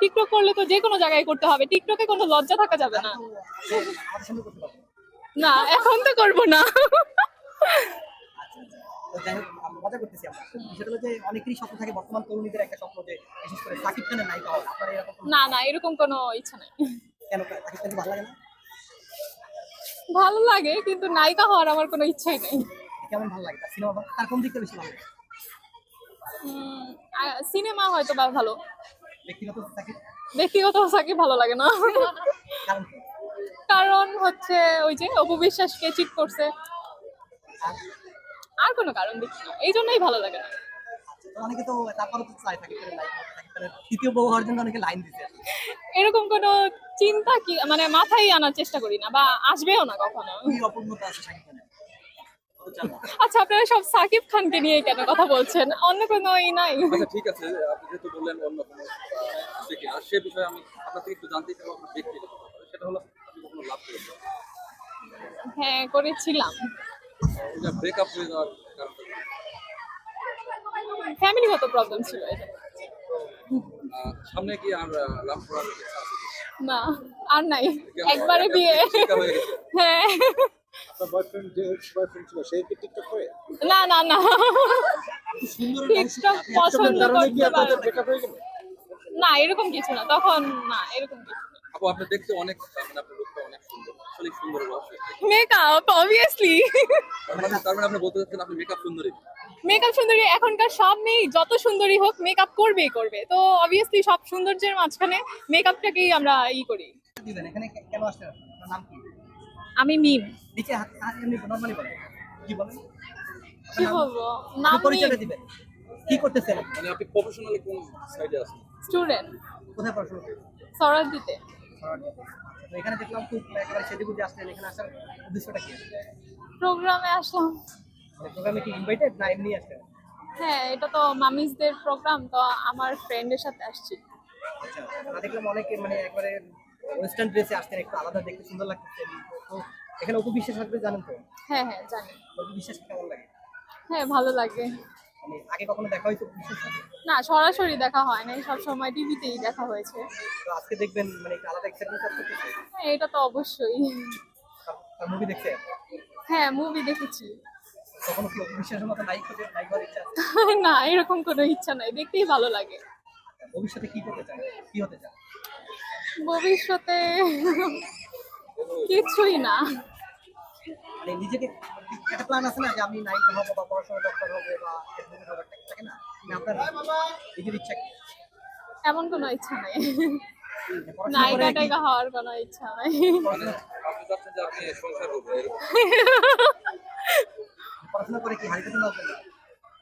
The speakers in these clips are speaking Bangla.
টিকটক করলে তো যে কোনো জায়গায় করতে হবে। টিকটকে কোনো লজ্জা থাকা যাবে না। না এখন তো করব না। আচ্ছা আচ্ছা। তো যাই হোক আমরা মজা করতেছি আমরা। বিষয়টা হলো যে অনেকেরই স্বপ্ন থাকে বর্তমান তরুণীদের একটা স্বপ্ন যে বিশেষ করে সাকিব খানের নায়িকা হওয়া। আপনার এরকম না না এরকম কোনো ইচ্ছা নাই। কেন সাকিব খানকে ভালো লাগে না? ভালো লাগে কিন্তু নায়িকা হওয়ার আমার কোনো ইচ্ছাই নেই। কেমন ভালো লাগে? তার সিনেমা তার কোন দিকটা বেশি ভালো লাগে? সিনেমা হয়তো বা ভালো। ব্যক্তিগত সাকিব ভালো লাগে না। কারণ হচ্ছে ওই যে অপু বিশ্বাসকে চিট করছে। আর? কোনো কারণ দেখি না। এই জন্যই ভালো লাগে না। আচ্ছা, তো অনেকে তো তারপরে তো চায় সাকিব খানের নায়িকা হতে, সাকিব খানের তৃতীয় বউ হওয়ার জন্য অনেকে লাইন দিতে এরকম কোনো চিন্তা কি মানে মাথায় আনার চেষ্টা করি না বা আসবেও না কখনো। অপূর্ণতা আছে সাকিব খানের তো চলো। আচ্ছা আপনারা সব সাকিব খানকে নিয়ে কেন কথা বলছেন? অন্য কোনো ই নাই। আচ্ছা ঠিক আছে আপনি যেহেতু বললেন অন্য কোনো আর সে বিষয়ে আমি আপনার থেকে একটু জানতে চাই আপনার ব্যক্তিগত সেটা হলো আপনি কখনো লাভ করেছেন? হ্যাঁ করেছিলাম। ব্রেকআপ হয়ে যাওয়ার কারণটা? ফ্যামিলিগত প্রবলেম ছিল এটা। সামনে কি আর লাভ করার না আর নাই। একবারে বিয়ে। হ্যাঁ। আপনার বয়ফ্রেন্ড যে এক্স বয়ফ্রেন্ড ছিল সে কি টিকটক করে? না না না। টিকটক পছন্দ করতে পারো না এরকম কিছু না। তখন না এরকম কিছু আপু আপনি দেখতে অনেক মানে আপনার লোকটা অনেক সুন্দর। আসলে সুন্দর মেকআপ অবভিয়াসলি তার মানে মানে আপনি বলতে চাচ্ছেন আপনি মেকআপ সুন্দরী। মেকআপ সুন্দরী এখনকার সব মেয়ে যত সুন্দরী হোক মেকআপ করবেই করবে। তো অবভিয়াসলি সব সৌন্দর্যের মাঝখানে মেকআপটাকেই আমরা ই করি। দিবেন এখানে কেন আসছেন? আপনার নাম কি? আমি মিম নিচে হাত হাত এমনি নর্মালি বলেন কি বলেন? কি বলব? নাম একটু পরিচয়টা দিবেন? কি করতেছেন? মানে আপনি প্রফেশনালি কোন সাইডে আছেন? স্টুডেন্ট কোথায় পড়াশোনা করেন? সরাজ দিতে তো এখানে দেখলাম খুব একেবারে সেজে গুজে আসলেন। এখানে আসার উদ্দেশ্যটা কি? প্রোগ্রামে আসলাম। মানে প্রোগ্রামে কি ইনভাইটেড না এমনি আসলেন? হ্যাঁ এটা তো মামিসদের প্রোগ্রাম তো আমার ফ্রেন্ডের সাথে আসছি। আচ্ছা দেখলাম অনেকে মানে একবারে ওয়েস্টার্ন ড্রেসে আসতেন একটু আলাদা দেখতে সুন্দর লাগতেছে। এখানে অপু বিশ্বাস আসবে জানেন তো? হ্যাঁ হ্যাঁ জানি। অপু বিশ্বাস কেমন লাগে? হ্যাঁ ভালো লাগে। মানে আগে কখনো দেখা হয়তো বিশ্বাস সাথে? না সরাসরি দেখা হয় নাই সব সময় টিভিতেই দেখা হয়েছে। তো আজকে দেখবেন মানে একটু আলাদা এক্সাইটমেন্ট কাজ করতেছে। হ্যাঁ এটা তো অবশ্যই। মুভি দেখছে? হ্যাঁ মুভি দেখেছি। কখনো কি অপু বিশ্বাসের মতো নায়ক হতে নায়ক হওয়ার ইচ্ছা আছে? না এরকম কোনো ইচ্ছা নাই দেখতেই ভালো লাগে। ভবিষ্যতে কি করতে চান? কি হতে চান? ভবিষ্যতে কিছুই না। মানে নিজেকে একটা প্ল্যান আছে না যে আমি নায়িক হব বা পড়াশোনা ডক্টর হব বা অ্যাডভোকেট হব থাকে না? মানে আপনার নিজের ইচ্ছা এমন কোনো ইচ্ছা নাই। নায়িকা টাইকা হওয়ার কোনো ইচ্ছা নাই। মানে পড়াশোনা করে কি হারিয়ে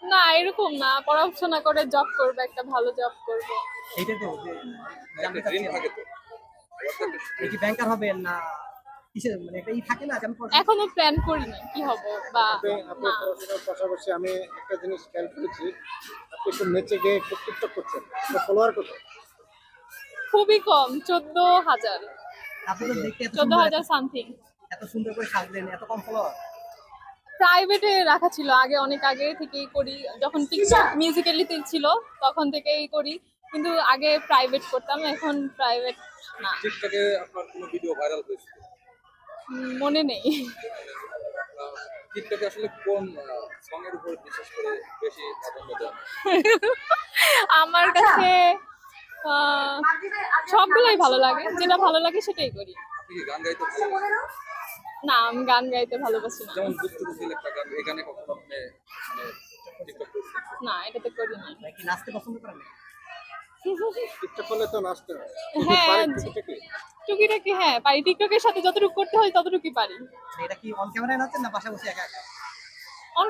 না এরকম না। পড়াশোনা করে জব করবে একটা ভালো জব করব। তো এই কি ব্যাংকার হবেন না এখনও প্ল্যান করিনি কি হব বা আপনি আপনি পড়াশোনার পাশাপাশি আমি একটা জিনিস খেয়াল করেছি আপনি একটু নেচে গিয়ে একটু টিকটক করছেন ফলোয়ার কত? খুবই কম চোদ্দ হাজার। চোদ্দ হাজার সামথিং এত সুন্দর করে সাজলেন এত কম ফলোয়ার প্রাইভেটে রাখা ছিল আগে অনেক আগে থেকেই করি। যখন টিকটক মিউজিক্যালিতে ছিল তখন থেকেই করি। কিন্তু আগে প্রাইভেট করতাম এখন প্রাইভেট না। টিকটকে আপনার কোনো ভিডিও ভাইরাল হয়েছিল? মনে নেই। টিকটকে আসলে কোন সং উপর বিশেষ করে বেশি প্রাধান্য দেন? আমার কাছে আহ, সবগুলোই ভালো লাগে। যেটা ভালো লাগে সেটাই করি। গান গাইতে না আমি গান গাইতে ভালোবাসি না। যেমন বুঝতে বুঝতে একটা গান এই গানে কখনো আপনি মানে না এটাতে করি না। নাকি নাচতে পছন্দ করেন টিকটক করলে তো নাচতে হয়। হ্যাঁ টুকিটাকি? হ্যাঁ পারি টিকটকের সাথে যতটুকু করতে হয় ততটুকুই পারি মানে এটা কি অন ক্যামেরায় নাচেন না বসে একা একা অন